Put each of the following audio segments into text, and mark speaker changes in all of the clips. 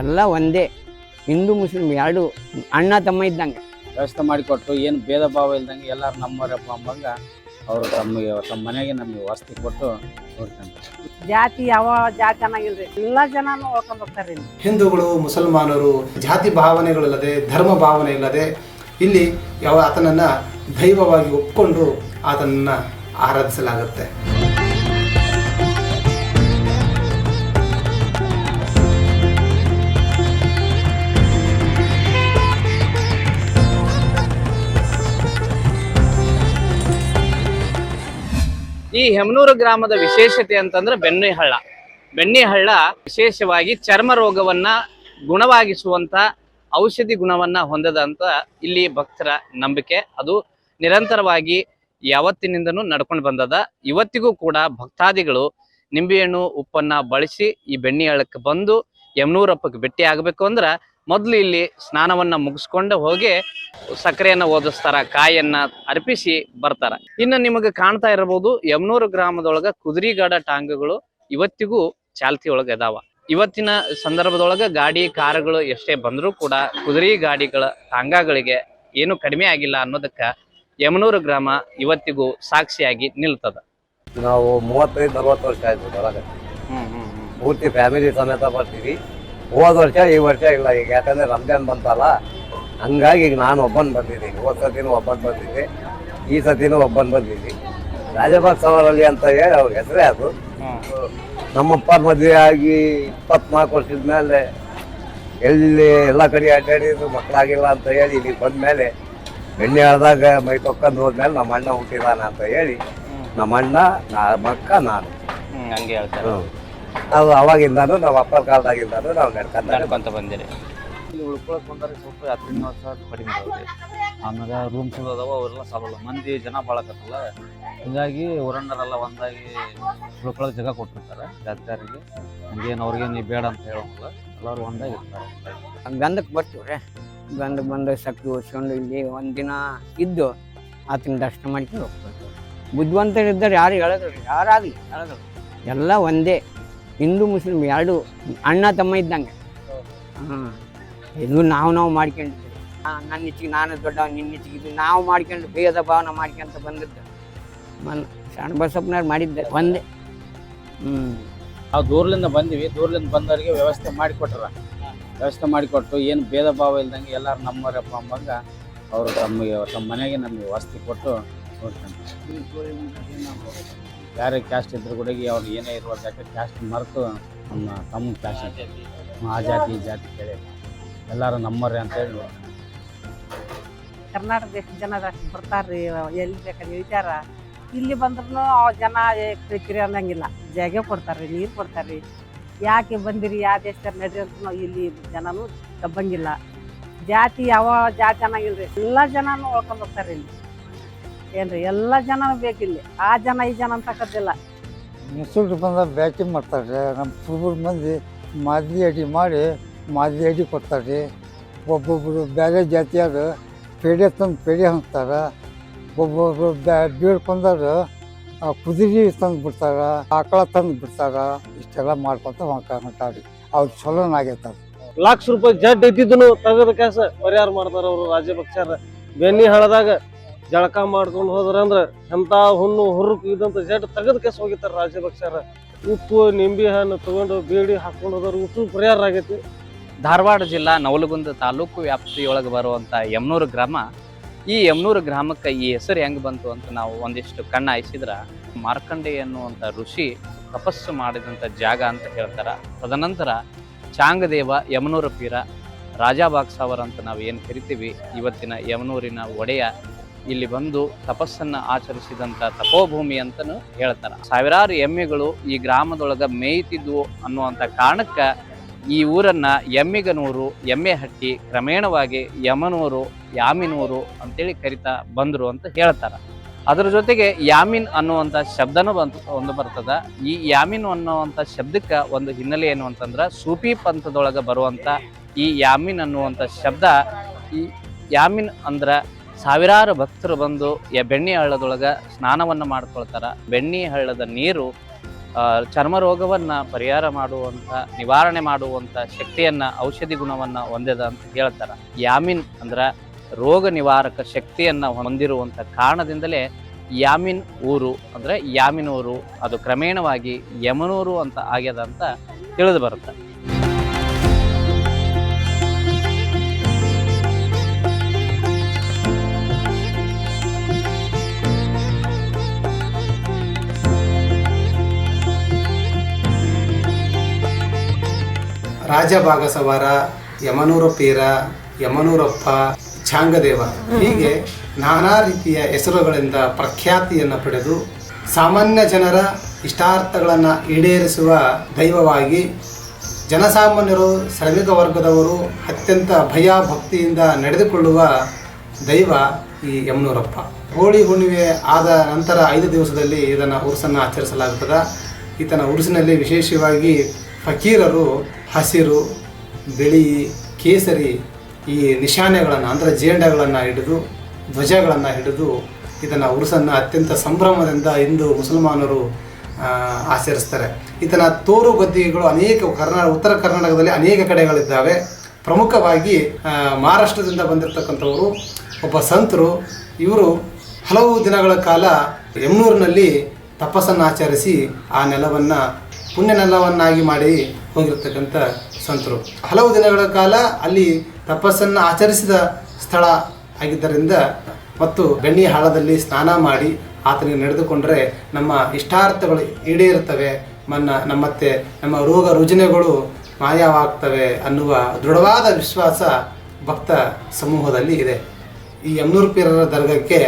Speaker 1: ಎಲ್ಲ ಒಂದೇ. ಹಿಂದೂ ಮುಸ್ಲಿಂ ಎರಡು ಅಣ್ಣ ತಮ್ಮ ಇದ್ದಂಗೆ.
Speaker 2: ವ್ಯವಸ್ಥೆ ಮಾಡಿಕೊಟ್ಟು ಏನು ಭೇದ ಭಾವ ಇಲ್ದಂಗೆ ಎಲ್ಲರೂ ನಮ್ಮವರಪ್ಪ ಅಂಬಂಗ ಅವರು ತಮಗೆ ತಮ್ಮ ಮನೆಗೆ ನಮಗೆ ವಸತಿ ಕೊಟ್ಟು ನೋಡ್ಕೊಂತಾರೆ.
Speaker 3: ಜಾತಿ ಯಾವ ಜಾತಿ ಚೆನ್ನಾಗಿಲ್ರಿ ಎಲ್ಲ ಜನನು ಹೋಗ್ಕೊಂಡ್ ಹೋಗ್ತಾರೆ
Speaker 4: ಹಿಂದೂಗಳು ಮುಸಲ್ಮಾನರು ಜಾತಿ ಭಾವನೆಗಳಿಲ್ಲದೆ ಧರ್ಮ ಭಾವನೆ ಇಲ್ಲದೆ ಇಲ್ಲಿ ಯಾವ ಆತನನ್ನು ದೈವವಾಗಿ ಒಪ್ಕೊಂಡು ಆತನನ್ನು ಆರಾಧಿಸಲಾಗುತ್ತೆ.
Speaker 5: ಈ ಹೆಮನೂರು ಗ್ರಾಮದ ವಿಶೇಷತೆ ಅಂತಂದ್ರೆ ಬೆಣ್ಣೆ ಹಳ್ಳ. ಬೆಣ್ಣೆ ಹಳ್ಳ ವಿಶೇಷವಾಗಿ ಚರ್ಮ ರೋಗವನ್ನ ಗುಣವಾಗಿಸುವಂತ ಔಷಧಿ ಗುಣವನ್ನ ಹೊಂದದಂತ ಇಲ್ಲಿ ಭಕ್ತರ ನಂಬಿಕೆ. ಅದು ನಿರಂತರವಾಗಿ ಯಾವತ್ತಿನಿಂದನೂ ನಡ್ಕೊಂಡು ಬಂದದ. ಇವತ್ತಿಗೂ ಕೂಡ ಭಕ್ತಾದಿಗಳು ನಿಂಬೆಹಣ್ಣು ಉಪ್ಪನ್ನ ಬಳಸಿ ಈ ಬೆಣ್ಣೆ ಹಳ್ಳಕ್ಕೆ ಬಂದು ಯಮನೂರಪ್ಪಕ್ಕೆ ಭೇಟಿ ಆಗಬೇಕು ಅಂದ್ರ ಮೊದಲು ಇಲ್ಲಿ ಸ್ನಾನವನ್ನ ಮುಗಿಸ್ಕೊಂಡು ಹೋಗಿ ಸಕ್ಕರೆಯನ್ನ ಓದಿಸ್ತಾರ ಕಾಯನ್ನ ಅರ್ಪಿಸಿ ಬರ್ತಾರ. ಇನ್ನು ನಿಮಗೆ ಕಾಣ್ತಾ ಇರಬಹುದು ಯಮನೂರು ಗ್ರಾಮದೊಳಗ ಕುದುರಿಗಾಡ ಟಾಂಗಗಳು ಇವತ್ತಿಗೂ ಚಾಲ್ತಿ ಒಳಗ ಇದಾವ. ಇವತ್ತಿನ ಸಂದರ್ಭದೊಳಗ ಗಾಡಿ ಕಾರುಗಳು ಎಷ್ಟೇ ಬಂದರೂ ಕೂಡ ಕುದುರೆ ಗಾಡಿಗಳ ಟಾಂಗಗಳಿಗೆ ಏನು ಕಡಿಮೆ ಆಗಿಲ್ಲ ಅನ್ನೋದಕ್ಕ ಯಮನೂರು ಗ್ರಾಮ ಇವತ್ತಿಗೂ ಸಾಕ್ಷಿಯಾಗಿ ನಿಲ್ತದ.
Speaker 6: ನಾವು ಮೂವತ್ತೈದು ನಲ್ವತ್ತು ವರ್ಷ ಆಯ್ತು ಹ್ಮ್. ಪೂರ್ತಿ ಫ್ಯಾಮಿಲಿ ಸಮೇತ ಬರ್ತೀವಿ. ಹೋದ ವರ್ಷ ಈ ವರ್ಷ ಇಲ್ಲ ಈಗ. ಯಾಕಂದ್ರೆ ರಂಜಾನ್ ಬಂತಲ್ಲ ಹಂಗಾಗಿ ಈಗ ನಾನು ಒಬ್ಬನ್ ಬಂದಿದ್ದೀನಿ. ಹೋದ ಸತಿನೂ ಒಬ್ಬನ್ ಬಂದಿದ್ದೆ ಈ ಸತಿನೂ ಒಬ್ಬನ್ ಬಂದಿದ್ದೀನಿ ರಾಜಭಾಗ್ ಸವಾಲಲ್ಲಿ ಅಂತ ಹೇಳಿ ಅವ್ರ ಹೆಸರೇ ಅದು. ನಮ್ಮಪ್ಪ ಮದುವೆ ಆಗಿ ಇಪ್ಪತ್ನಾಲ್ಕು ವರ್ಷದ ಮೇಲೆ ಎಲ್ಲಿ ಎಲ್ಲ ಕಡೆ ಅಡ್ಡಾಡಿದ್ರು ಮಕ್ಕಳಾಗಿಲ್ಲ ಅಂತ ಹೇಳಿ ಇಲ್ಲಿ ಬಂದ ಮೇಲೆ ಬೆಣ್ಣೆ ಆದಾಗ ಮೈ ತೊಕ್ಕೊಂಡು ಹೋದ್ಮೇಲೆ ನಮ್ಮ ಅಣ್ಣ ಹುಟ್ಟಿದಾನ ಅಂತ ಹೇಳಿ ನಮ್ಮ ಅಣ್ಣ ನಾ ಮಕ್ಕ ನಾನು.
Speaker 5: ಹಂಗೆ ಹೇಳ್ತಾರೆ.
Speaker 6: ಅದು ಅವಾಗಿಂದಾನು ನಾವು ಅಪ್ಪರ ಕಾಲದಾಗಿಂದಾನು ನಾವು ನಡ್ಕೊಂಡ
Speaker 5: ನಡ್ಕೊಂತ ಬಂದಿರಿ.
Speaker 2: ಇಲ್ಲಿ ಉಳ್ಕೊಳಕ್ ಬಂದ್ರೆ ಸ್ವಲ್ಪ ಹತ್ತಿನ ವರ್ಷ ಕಡಿಮೆ ಆಮೇಲೆ ರೂಮ್ ರೂಮ್ಸ್ ಅದಾವ ಅವೆಲ್ಲ ಸಾಲಲ್ಲ ಮಂದಿ ಜನ ಬಾಳಕತ್ತಲ್ಲ ಹಿಂಗಾಗಿ ಊರಣ್ಣರೆಲ್ಲ ಒಂದಾಗಿ ಉಳ್ಕೊಳಕ್ ಜಾಗ ಕೊಟ್ಟಿರ್ತಾರೆ. ಜಾತ್ಯಾರಿಗೆ ಹಂಗೇನು ಅವ್ರಿಗೇನು ಬೇಡ ಅಂತ ಹೇಳೋಲ್ಲ ಎಲ್ಲರೂ ಒಂದಾಗಿ ಇರ್ತಾರೆ.
Speaker 1: ಗಂಧಕ್ಕೆ ಬರ್ತೀವ್ರಿ. ಗಂಧಕ್ಕೆ ಬಂದು ಸಕ್ಕಿ ಓದಿಸ್ಕೊಂಡು ಇಲ್ಲಿ ಒಂದಿನ ಇದ್ದು ಆತನ ದರ್ಶನ ಮಾಡ್ಕೊಂಡು ಹೋಗ್ಬೇಕು. ಬುದ್ಧಿವಂತರಿದ್ದಾರೆ ಯಾರು ಹೇಳೋದ್ರಿ ಯಾರಾಗಲಿ ಹೇಳೋದ್ರಿ ಎಲ್ಲ ಒಂದೇ. ಹಿಂದೂ ಮುಸ್ಲಿಂ ಎರಡು ಅಣ್ಣ ತಮ್ಮ ಇದ್ದಂಗೆ. ಹಾಂ. ಇದು ನಾವು ನಾವು ಮಾಡ್ಕೊಂಡಿದ್ವಿ. ಆ, ನನ್ನ ಇಚ್ಚಿಗೆ ನಾನು ದೊಡ್ಡ ನಿನ್ನ ಇಚ್ಚಿಗೆ ಇದು ನಾವು ಮಾಡ್ಕೊಂಡು ಭೇದ ಭಾವನೆ ಮಾಡ್ಕೊಂತ ಬಂದಿದ್ದೆ. ಮನ್ ಸಣ್ಣ ಬಸಪ್ಪನವ್ರು ಮಾಡಿದ್ದೆ ಒಂದೇ ಹ್ಞೂ
Speaker 2: ನಾವು ದೂರ್ಲಿಂದ ಬಂದೀವಿ. ದೂರ್ಲಿಂದ ಬಂದವರಿಗೆ ವ್ಯವಸ್ಥೆ ಮಾಡಿಕೊಟ್ರ. ವ್ಯವಸ್ಥೆ ಮಾಡಿಕೊಟ್ಟು ಏನು ಭೇದ ಭಾವ ಇಲ್ದಂಗೆ ಎಲ್ಲರೂ ನಮ್ಮವರಪ್ಪ ಅಂಬಂಗ ಅವರು ತಮಗೆ ತಮ್ಮ ಮನೆಗೆ ನಮಗೆ ವಸತಿ ಕೊಟ್ಟು ನೋಡ್ಕೊಂತಾರೆ ಯಾರೇ ಕ್ಯಾಸ್ಟ್ ಇದ್ರು ಕೂಡ ಅವ್ರು ಏನೇ ಇರುವ ಯಾಕೆ ಕ್ಯಾಸ್ಟ್ ಮರೆತು ನಮ್ಮ ತಮ್ಮ ಕ್ಯಾಸ್ಟ್ ಆ ಜಾತಿ, ಈ ಜಾತಿ ಕೇಳಿ. ಎಲ್ಲರೂ ನಮ್ಮರೇ ಅಂತೇಳಿ ಹೇಳಿ.
Speaker 3: ಕರ್ನಾಟಕ ದೇಶದ ಜನ ಜಾಸ್ತಿ ಬರ್ತಾರ್ರಿ, ಎಲ್ಲಿ ಬೇಕಾದ್ರೆ ಇಳಿತಾರ ಇಲ್ಲಿ ಬಂದ್ರೂ ಆ ಜನ ಕಿರಿಕಿರಿ ಅನ್ನಂಗಿಲ್ಲ. ಜಾಗ ಕೊಡ್ತಾರ್ರಿ, ನೀರು ಕೊಡ್ತಾರ್ರಿ. ಯಾಕೆ ಬಂದಿರಿ, ಯಾವ ದೇಶದಾಗ ನಡ್ರಿ ಅಂತ ಇಲ್ಲಿ ಜನನು ತಬ್ಬಂಗಿಲ್ಲ ಜಾತಿ ಯಾವ ಜಾತಿ ಅನ್ನಂಗಿಲ್ರಿ. ಎಲ್ಲ ಜನನೂ ಹೋಗ್ಕೊಂಡ್ ಹೋಗ್ತಾರೆ ಇಲ್ಲಿ. ಏನ್ರಿ ಎಲ್ಲ ಜನ ಬೇಕಿಲ್ಲಿ ಆ ಜನ ಈ ಜನ ಅಂತಕ್ಕದ್ದಿಲ್ಲ
Speaker 7: ಮುಸುಲ್ರು ಬಂದ ಬ್ಯಾಟಿಂಗ್ ಮಾಡ್ತಾರೆ ನಮ್ಮ ಕುರುಬರು ಮಂದಿ ಮಾದಲಿ ಅಡಿ ಮಾಡಿ ಮಾದಲಿ ಅಡಿ ಕೊಡ್ತಾರೆ ಒಬ್ಬೊಬ್ಬರು ಬೇರೆ ಜಾತಿಯವರು ಪೇಡೆ ತಂದು ಪೇಡೆ ಹಂಚ್ತಾರೆ. ಒಬ್ಬೊಬ್ರು ಬ್ಯಾ ಆ ಕುದುರೆ ತಂದು ಬಿಡ್ತಾರೆ ಆಕಳ ತಂದು ಬಿಡ್ತಾರೆ. ಇಷ್ಟೆಲ್ಲ ಮಾಡ್ಕೊತ ಹೊಂಟಾರಿ ಅವ್ರು ಚಲೋನ ಆಗೈತೆ
Speaker 8: ಲಕ್ಷ ರೂಪಾಯಿ ಜಡ್ ಇದ್ದಿದ್ದನು ತಗದ ಕೆಲಸ ಪರಿಹಾರ ಮಾಡ್ತಾರೆ ಅವರು ರಾಜ್ಯಪಕ್ಷರ ಬೆನ್ನಿ ಹಳದಾಗ ಜಳಕ ಮಾಡ್ಕೊಂಡು ಹೋದ್ರ ಅಂದ್ರ ಎಂತ ಹುಣ್ಣು ಹುರುಕು ಇದಂತ ಜಡ್ ತೆಗೆದ ಕೆಸ ಹೋಗಿತ್ತಾರ ರಾಜ್ಯಪಕ್ಷರ ಉಪ್ಪು, ನಿಂಬೆ ಹಣ್ಣು ತಗೊಂಡು ಬೇಡಿ ಹಾಕೊಂಡು ಹೋದ್ರ ಉಪ್ಪು ಪರಿಹಾರ ಆಗೈತಿ
Speaker 5: ಧಾರವಾಡ ಜಿಲ್ಲಾ ನವಲಗುಂದ ತಾಲೂಕು ವ್ಯಾಪ್ತಿಯೊಳಗೆ ಬರುವಂಥ ಯಮನೂರು ಗ್ರಾಮ. ಈ ಯಮನೂರು ಗ್ರಾಮಕ್ಕೆ ಈ ಹೆಸರು ಹೆಂಗೆ ಬಂತು ಅಂತ ನಾವು ಒಂದಿಷ್ಟು ಕಣ್ಣು ಹಾಯಿಸಿದ್ರ ಮಾರ್ಕಂಡೆ ಅನ್ನುವಂಥ ಋಷಿ ತಪಸ್ಸು ಮಾಡಿದಂಥ ಜಾಗ ಅಂತ ಹೇಳ್ತಾರೆ. ತದನಂತರ ಚಾಂಗದೇವ ಯಮನೂರ ಪೀರ ರಾಜಾ ಬಾಕ್ಸಾವರ್ ಅಂತ ನಾವು ಏನು ಕರಿತೀವಿ, ಇವತ್ತಿನ ಯಮನೂರಿನ ಒಡೆಯ ಇಲ್ಲಿ ಬಂದು ತಪಸ್ಸನ್ನ ಆಚರಿಸಿದಂತ ತಪೋಭೂಮಿ ಅಂತನೂ ಹೇಳ್ತಾರೆ. ಸಾವಿರಾರು ಎಮ್ಮೆಗಳು ಈ ಗ್ರಾಮದೊಳಗ ಮೇಯ್ತಿದ್ವು ಅನ್ನುವಂತ ಕಾರಣಕ್ಕ ಈ ಊರನ್ನ ಎಮ್ಮಿಗನೂರು, ಎಮ್ಮೆಹಟ್ಟಿ, ಕ್ರಮೇಣವಾಗಿ ಯಮನೂರು, ಯಾಮಿನೂರು ಅಂತೇಳಿ ಕರಿತಾ ಬಂದರು ಅಂತ ಹೇಳ್ತಾರೆ. ಅದರ ಜೊತೆಗೆ ಯಾಮಿನ್ ಅನ್ನುವಂಥ ಶಬ್ದನೂ ಬಂತು, ಒಂದು ಬರ್ತದ. ಈ ಯಾಮಿನ್ ಅನ್ನುವಂಥ ಶಬ್ದಕ್ಕೆ ಒಂದು ಹಿನ್ನೆಲೆ ಏನು ಅಂತಂದ್ರ ಸೂಫಿ ಪಂಥದೊಳಗೆ ಬರುವಂತ ಈ ಯಾಮಿನ್ ಅನ್ನುವಂಥ ಶಬ್ದ ಈ ಯಾಮಿನ್ ಅಂದ್ರ ಸಾವಿರಾರು ಭಕ್ತರು ಬಂದು ಬೆಣ್ಣೆ ಹಳ್ಳದೊಳಗೆ ಸ್ನಾನವನ್ನು ಮಾಡ್ಕೊಳ್ತಾರೆ. ಬೆಣ್ಣೆ ಹಳ್ಳದ ನೀರು ಚರ್ಮ ರೋಗವನ್ನು ಪರಿಹಾರ ಮಾಡುವಂಥ ನಿವಾರಣೆ ಮಾಡುವಂಥ ಶಕ್ತಿಯನ್ನು, ಔಷಧಿ ಗುಣವನ್ನು ಹೊಂದಿದ ಅಂತ ಹೇಳ್ತಾರೆ. ಯಾಮಿನ್ ಅಂದ್ರೆ ರೋಗ ನಿವಾರಕ ಶಕ್ತಿಯನ್ನು ಹೊಂದಿರುವಂಥ ಕಾರಣದಿಂದಲೇ ಯಾಮಿನ್ ಊರು ಅಂದ್ರೆ ಯಾಮಿನೂರು ಅದು ಕ್ರಮೇಣವಾಗಿ ಯಮನೂರು ಅಂತ ಆಗ್ಯದ ಅಂತ ತಿಳಿದು ಬರುತ್ತೆ.
Speaker 4: ರಾಜಭಾಗಸವಾರ, ಯಮನೂರ ಪೀರ, ಯಮನೂರಪ್ಪ, ಛಾಂಗದೇವ. ಹೀಗೆ ನಾನಾ ರೀತಿಯ ಹೆಸರುಗಳಿಂದ ಪ್ರಖ್ಯಾತಿಯನ್ನು ಪಡೆದು ಸಾಮಾನ್ಯ ಜನರ ಇಷ್ಟಾರ್ಥಗಳನ್ನು ಈಡೇರಿಸುವ ದೈವವಾಗಿ ಜನಸಾಮಾನ್ಯರು, ಶ್ರಮಿಕ ವರ್ಗದವರು ಅತ್ಯಂತ ಭಯ ಭಕ್ತಿಯಿಂದ ನಡೆದುಕೊಳ್ಳುವ ದೈವ ಈ ಯಮನೂರಪ್ಪ. ಹೋಳಿ ಹುಣ್ಣಿಮೆ ಆದ ನಂತರ ಐದು ದಿವಸದಲ್ಲಿ ಇದನ್ನು ಉರುಸನ್ನು ಆಚರಿಸಲಾಗುತ್ತದೆ ಈತನ ಉರುಸಿನಲ್ಲಿ ವಿಶೇಷವಾಗಿ ಫಕೀರರು ಹಸಿರು, ಬಿಳಿ, ಕೇಸರಿ ಈ ನಿಶಾನೆಗಳನ್ನು ಅಂದರೆ ಜೇಂಡಗಳನ್ನು ಹಿಡಿದು, ಧ್ವಜಗಳನ್ನು ಹಿಡಿದು ಇದನ್ನು ಉರುಸನ್ನು ಅತ್ಯಂತ ಸಂಭ್ರಮದಿಂದ ಹಿಂದೂ ಮುಸಲ್ಮಾನರು ಆಚರಿಸ್ತಾರೆ. ಈತನ ತೋರು ಗದ್ದಿಗೆಗಳು ಅನೇಕ ಕರ್ನಾಟಕ ಉತ್ತರ ಕರ್ನಾಟಕದಲ್ಲಿ ಅನೇಕ ಕಡೆಗಳಿದ್ದಾವೆ. ಪ್ರಮುಖವಾಗಿ ಮಹಾರಾಷ್ಟ್ರದಿಂದ ಬಂದಿರತಕ್ಕಂಥವರು ಒಬ್ಬ ಸಂತರು. ಇವರು ಹಲವು ದಿನಗಳ ಕಾಲ ಯಮನೂರಿನಲ್ಲಿ ತಪಸ್ಸನ್ನು ಆಚರಿಸಿ ಆ ನೆಲವನ್ನು ಪುಣ್ಯ ನೆಲವನ್ನಾಗಿ ಮಾಡಿ ಹೋಗಿರ್ತಕ್ಕಂಥ ಸಂತರು. ಹಲವು ದಿನಗಳ ಕಾಲ ಅಲ್ಲಿ ತಪಸ್ಸನ್ನು ಆಚರಿಸಿದ ಸ್ಥಳ ಆಗಿದ್ದರಿಂದ ಮತ್ತು ಬೆಣ್ಣಿ ಹಾಳದಲ್ಲಿ ಸ್ನಾನ ಮಾಡಿ ಆತನಿಗೆ ನಡೆದುಕೊಂಡರೆ ನಮ್ಮ ಇಷ್ಟಾರ್ಥಗಳು ಈಡೇರುತ್ತವೆ, ಮನ್ನ ನಮ್ಮತ್ತೆ, ನಮ್ಮ ರೋಗ ರುಜಿನಗಳು ಮಾಯವಾಗ್ತವೆ ಅನ್ನುವ ದೃಢವಾದ ವಿಶ್ವಾಸ ಭಕ್ತ ಸಮೂಹದಲ್ಲಿ ಇದೆ. ಈ ಯಮನೂರು ಪೀರರ ದರ್ಗಕ್ಕೆ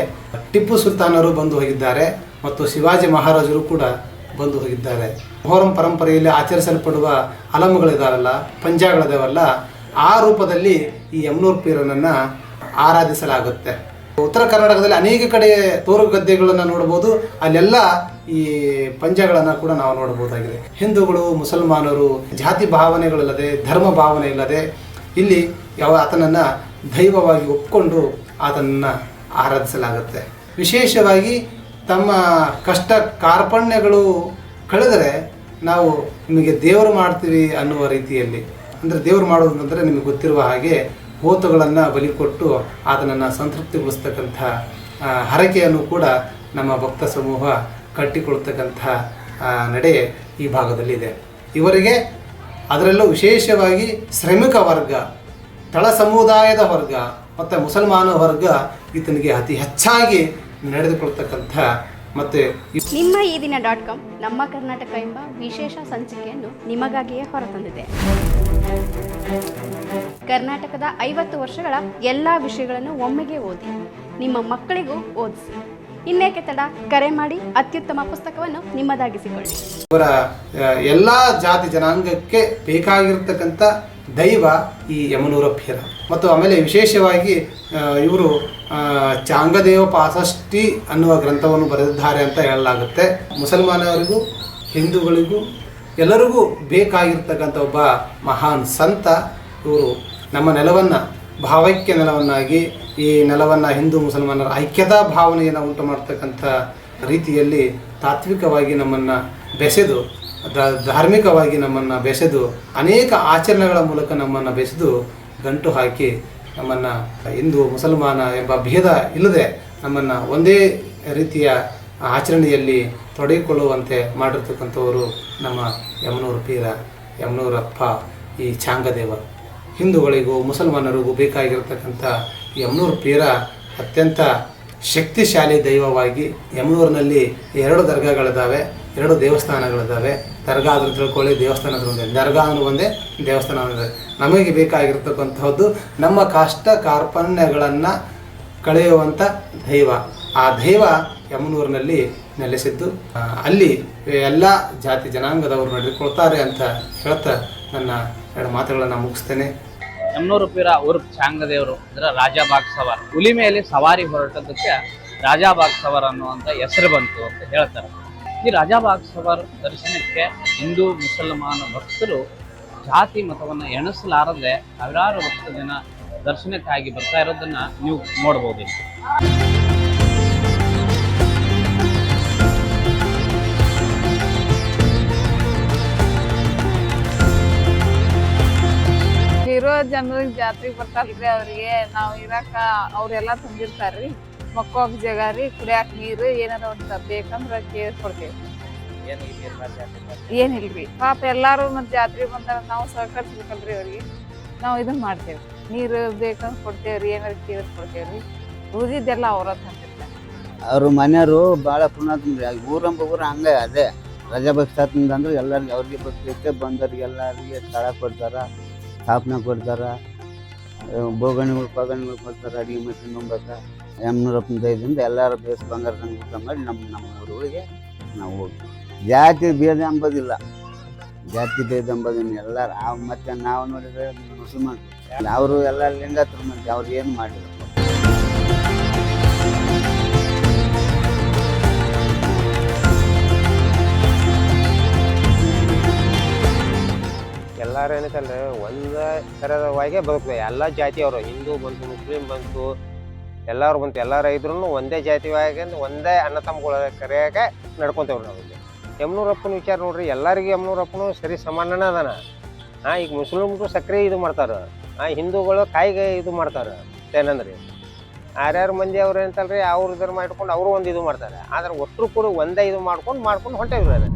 Speaker 4: ಟಿಪ್ಪು ಸುಲ್ತಾನರು ಬಂದು ಹೋಗಿದ್ದಾರೆ ಮತ್ತು ಶಿವಾಜಿ ಮಹಾರಾಜರು ಕೂಡ ಬಂದು ಹೋಗಿದ್ದಾರೆ. ಮೊಹರಂ ಪರಂಪರೆಯಲ್ಲಿ ಆಚರಿಸಲ್ಪಡುವ ಅಲಮುಗಳಿದಾವಲ್ಲ ಪಂಜಾಗಳಿದಾವಲ್ಲ, ಆ ರೂಪದಲ್ಲಿ ಈ ಯಮನೂರು ಪೀರನನ್ನು ಆರಾಧಿಸಲಾಗುತ್ತೆ. ಉತ್ತರ ಕರ್ನಾಟಕದಲ್ಲಿ ಅನೇಕ ಕಡೆ ತೋರು ಗದ್ದೆಗಳನ್ನು ನೋಡ್ಬೋದು, ಅಲ್ಲೆಲ್ಲ ಈ ಪಂಜಗಳನ್ನು ಕೂಡ ನಾವು ನೋಡಬಹುದಾಗಿದೆ ಹಿಂದೂಗಳು, ಮುಸಲ್ಮಾನರು, ಜಾತಿ ಭಾವನೆಗಳಿಲ್ಲದೆ, ಧರ್ಮ ಭಾವನೆ ಇಲ್ಲದೆ ಇಲ್ಲಿ ಯಾವ ಆತನನ್ನು ದೈವವಾಗಿ ಒಪ್ಕೊಂಡು ಆತನನ್ನು ಆರಾಧಿಸಲಾಗುತ್ತೆ. ವಿಶೇಷವಾಗಿ ತಮ್ಮ ಕಷ್ಟ ಕಾರ್ಪಣ್ಯಗಳು ಕಳೆದರೆ ನಾವು ನಿಮಗೆ ದೇವರು ಮಾಡ್ತೀವಿ ಅನ್ನುವ ರೀತಿಯಲ್ಲಿ. ಅಂದರೆ ದೇವರು ಮಾಡೋದು ಅಂದರೆ ನಿಮಗೆ ಗೊತ್ತಿರುವ ಹಾಗೆ ಹೋತುಗಳನ್ನು ಬಲಿ ಕೊಟ್ಟು ಆತನನ್ನು ಸಂತೃಪ್ತಿಗೊಳಿಸ್ತಕ್ಕಂಥ ಹರಕೆಯನ್ನು ಕೂಡ ನಮ್ಮ ಭಕ್ತ ಸಮೂಹ ಕಟ್ಟಿಕೊಳ್ತಕ್ಕಂಥ ನಡೆ ಈ ಭಾಗದಲ್ಲಿದೆ. ಇವರಿಗೆ ಅದರಲ್ಲೂ ವಿಶೇಷವಾಗಿ ಶ್ರಮಿಕ ವರ್ಗ, ತಳ ಸಮುದಾಯದ ವರ್ಗ, ಮತ್ತು ಮುಸಲ್ಮಾನ ವರ್ಗ ಈತನಿಗೆ ಅತಿ ಹೆಚ್ಚಾಗಿ ನಡೆದುಕೊಳ್ತಕ್ಕಂಥ ಮತ್ತು
Speaker 9: ನಿಮ್ಮ ಈ ದಿನ ಡಾಟ್ ಕಾಮ್ ನಮ್ಮ ಕರ್ನಾಟಕ ಎಂಬ ವಿಶೇಷ ಸಂಚಿಕೆಯನ್ನು ನಿಮಗಾಗಿಯೇ ಹೊರತಂದಿದೆ. ಕರ್ನಾಟಕದ ಐವತ್ತು ವರ್ಷಗಳ ಎಲ್ಲ ವಿಷಯಗಳನ್ನು ಒಮ್ಮೆಗೆ ಓದಿ ನಿಮ್ಮ ಮಕ್ಕಳಿಗೂ ಓದಿಸಿ. ಇನ್ನೇಕೆ ತಡ? ಕರೆ ಮಾಡಿ ಅತ್ಯುತ್ತಮ ಪುಸ್ತಕವನ್ನು ನಿಮ್ಮದಾಗಿಸಿಕೊಳ್ಳಿ.
Speaker 4: ಇವರ ಎಲ್ಲ ಜಾತಿ ಜನಾಂಗಕ್ಕೆ ಬೇಕಾಗಿರ್ತಕ್ಕಂಥ ದೈವ ಈ ಯಮನೂರ ಭೀರ ಮತ್ತು ಆಮೇಲೆ ವಿಶೇಷವಾಗಿ ಇವರು ಚಾಂಗದೇವ ಪಾಸಷ್ಟಿ ಅನ್ನುವ ಗ್ರಂಥವನ್ನು ಬರೆದಿದ್ದಾರೆ ಅಂತ ಹೇಳಲಾಗುತ್ತೆ. ಮುಸಲ್ಮಾನರಿಗೂ, ಹಿಂದೂಗಳಿಗೂ, ಎಲ್ಲರಿಗೂ ಬೇಕಾಗಿರ್ತಕ್ಕಂಥ ಒಬ್ಬ ಮಹಾನ್ ಸಂತ ಇವರು. ನಮ್ಮ ನೆಲವನ್ನು, ಭಾವೈಕ್ಯ ನೆಲವನ್ನಾಗಿ, ಈ ನೆಲವನ್ನು ಹಿಂದೂ ಮುಸಲ್ಮಾನರ ಐಕ್ಯತಾ ಭಾವನೆಯನ್ನು ಉಂಟು ಮಾಡ್ತಕ್ಕಂಥ ರೀತಿಯಲ್ಲಿ ತಾತ್ವಿಕವಾಗಿ ನಮ್ಮನ್ನು ಬೆಸೆದು ಧಾರ್ಮಿಕವಾಗಿ ನಮ್ಮನ್ನು ಬೆಸೆದು, ಅನೇಕ ಆಚರಣೆಗಳ ಮೂಲಕ ನಮ್ಮನ್ನು ಬೆಸೆದು ಗಂಟು ಹಾಕಿ ನಮ್ಮನ್ನು ಹಿಂದೂ, ಮುಸಲ್ಮಾನ ಎಂಬ ಭೇದ ಇಲ್ಲದೆ ನಮ್ಮನ್ನು ಒಂದೇ ರೀತಿಯ ಆಚರಣೆಯಲ್ಲಿ ತೊಡಗಿಕೊಳ್ಳುವಂತೆ ಮಾಡಿರ್ತಕ್ಕಂಥವರು ನಮ್ಮ ಯಮನೂರು ಪೀರ ಯಮನೂರಪ್ಪ ಈ ಚಾಂಗದೇವ. ಹಿಂದೂಗಳಿಗೂ, ಮುಸಲ್ಮಾನರಿಗೂ ಬೇಕಾಗಿರತಕ್ಕಂಥ ಯಮನೂರು ಪೀರ ಅತ್ಯಂತ ಶಕ್ತಿಶಾಲಿ ದೈವವಾಗಿ ಯಮನೂರಿನಲ್ಲಿ ಎರಡು ದರ್ಗಾಗಳಿದ್ದಾವೆ, ಎರಡು ದೇವಸ್ಥಾನಗಳಿದ್ದಾವೆ. ದರ್ಗಾ ಆದರೂ ತಿಳ್ಕೊಳ್ಳಿ, ದೇವಸ್ಥಾನ ಒಂದೇ. ದರ್ಗಾ ಅಂದ್ರೆ ಒಂದೇ, ದೇವಸ್ಥಾನ ಒಂದೇ. ನಮಗೆ ಬೇಕಾಗಿರ್ತಕ್ಕಂಥದ್ದು ನಮ್ಮ ಕಷ್ಟ ಕಾರ್ಪಣ್ಯಗಳನ್ನು ಕಳೆಯುವಂಥ ದೈವ. ಆ ದೈವ ಯಮನೂರಿನಲ್ಲಿ ನೆಲೆಸಿದ್ದು ಅಲ್ಲಿ ಎಲ್ಲ ಜಾತಿ ಜನಾಂಗದವರು ನಡೆದುಕೊಳ್ತಾರೆ ಅಂತ ಹೇಳ್ತಾ ನನ್ನ ಎರಡು ಮಾತುಗಳನ್ನು ಮುಗಿಸ್ತೇನೆ.
Speaker 5: ಯಮನೂರು ಪೀರ ಉರ್ಫ್ ಚಾಂಗದೇವರು ಅಂದ್ರೆ ರಾಜಾ ಬಾಗ್ ಸವಾರ್. ಹುಲಿ ಮೇಲೆ ಸವಾರಿ ಹೊರಟದಕ್ಕೆ ರಾಜಾ ಬಾಗ್ ಸವಾರ್ ಅನ್ನುವಂಥ ಹೆಸರು ಬಂತು ಅಂತ ಹೇಳ್ತಾರೆ. ಈ ರಾಜಾ ಬಾಗ್ ಸವಾರ್ ದರ್ಶನಕ್ಕೆ ಹಿಂದೂ ಮುಸಲ್ಮಾನ ಭಕ್ತರು ಜಾತಿ ಮತವನ್ನು ಎಣಿಸಲಾರದೆ ಸಾವಿರಾರು ಭಕ್ತ ಜನ ದರ್ಶನಕ್ಕಾಗಿ ಬರ್ತಾ ಇರೋದನ್ನ ನೀವು ನೋಡ್ಬೋದು
Speaker 10: ಜನರಿಗೆ ಜಾತ್ರೆಗೆ ಬರ್ತಾರ್ರಿ ಅವ್ರಿಗೆ. ನಾವು ಇರಾಕ ಅವರೆಲ್ಲ ತಂದಿರ್ತಾರ್ರಿ. ಮಕ್ಕೋಕ್ ಜಾಗ ರೀ ಕುಡಿಯಾಕ ನೀರು ಏನಾರ ಒಂದು ಬೇಕಂದ್ರ ಕೇಳ್ಕೊಡ್ತೇವೆ ಏನಿಲ್ರಿ ಪಾಪ ಎಲ್ಲಾರು ಮತ್ತೆ ಜಾತ್ರೆ ಬಂದಾಗ ನಾವು ಸಹಕರಿಸ್ಬೇಕಲ್ರಿ ಅವ್ರಿಗೆ. ನಾವು ಇದನ್ನ ಮಾಡ್ತೇವೆ. ನೀರು ಬೇಕಂದ್ರೆ ಕೊಡ್ತೇವ್ರಿ ಏನಾರ ಕೇರ್ ಕೊಡ್ತೇವ್ರಿ ಉಳಿದಿದ್ದೆಲ್ಲ ಅವ್ರ ತಂದಿರ್ತಾರೆ.
Speaker 1: ಅವ್ರ ಮನೆಯವರು ಭಾಳ ಪುಣ್ಯ ಊರಂಬ ಊರ ಹಂಗೆ ಅದೇ. ರಜಾ ಬಸ್ತಾತಿಂದ ಅಂದ್ರೆ ಎಲ್ಲರಿಗೆ ಅವ್ರಿಗೆ ಬರ್ತೈತೆ ಬಂದವ್ರಿಗೆ ಎಲ್ಲರಿಗೆ ಸ್ಥಳ ಕೊಡ್ತಾರ. ಸ್ಥಾಪನೆ ಕೊಡ್ತಾರೆ. ಬೋಗಣಿಗಳು, ಪಗಣಿಗಳು ಕೊಡ್ತಾರೆ, ಅಡುಗೆ ಮಷಿನ್ ಬಂದಾಗ ಎಮ್ನೂರಪ್ಪನ ದಯದಿಂದ ಎಲ್ಲರೂ ಬೇಸ್ ಬಂಗಾರ ಊಟ ಮಾಡಿ ನಮ್ಮ ನಮ್ಮ ಊರುಗಳಿಗೆ ನಾವು ಹೋಗ್ತೀವಿ. ಜಾತಿ ಭೇದ ಎಂಬುದಿಲ್ಲ. ಜಾತಿ ಭೇದ ಎಂಬುದನ್ನು ಎಲ್ಲರೂ, ಆ, ಮತ್ತೆ ನಾವು ನೋಡಿದ್ರೆ ಮುಸಲ್ಮಾನ್ ಅವರು ಎಲ್ಲ ಲಿಂಗ ಮಂದಿ ಅವ್ರು ಏನು ಮಾಡಿಲ್ಲ.
Speaker 11: ಎಲ್ಲಾರು ಏನೈತಲ್ರಿ ಒಂದೇ ಥರದವಾಗೆ ಬರುತ್ತೆ ಎಲ್ಲ ಜಾತಿಯವರು ಹಿಂದೂ ಬಂತು, ಮುಸ್ಲಿಂ ಬಂತು, ಎಲ್ಲಾರು ಬಂತು, ಎಲ್ಲರೂ ಇದ್ರು ಒಂದೇ ಜಾತಿಯಾಗಿ ಒಂದೇ ಅಣ್ಣ ತಮ್ಮಗಳ ಕರೆಯಾಗೆ ನಡ್ಕೊಂತೇವ್ರಿ ನಾವು ಯಮ್ನೂರಪ್ಪನ ವಿಚಾರ ನೋಡ್ರಿ, ಎಲ್ಲರಿಗೂ ಯಮ್ನೂರಪ್ಪನು ಸರಿ ಸಮಾನನ ಅದಾನ. ಹಾ ಈಗ ಮುಸ್ಲಿಮ್ಗೂ ಸಕ್ರೆ ಇದು ಮಾಡ್ತಾರ. ಆ, ಹಿಂದೂಗಳು ಕಾಯಿಗೆ ಇದು ಮಾಡ್ತಾರ. ಏನಂದ್ರಿ? ಆರ್ಯಾರು ಮಂದಿ ಅವ್ರು ಏನಂತಲ್ರಿ, ಅವ್ರ ಇದ್ರ ಮಾಡ್ಕೊಂಡು ಅವರು ಒಂದು ಇದು ಮಾಡ್ತಾರೆ. ಆದ್ರೆ ಒಟ್ಟರು ಕೂಡ ಒಂದೇ ಇದು ಮಾಡ್ಕೊಂಡು ಮಾಡ್ಕೊಂಡು ಹೊಂಟೇವ್ರಿ ಅದು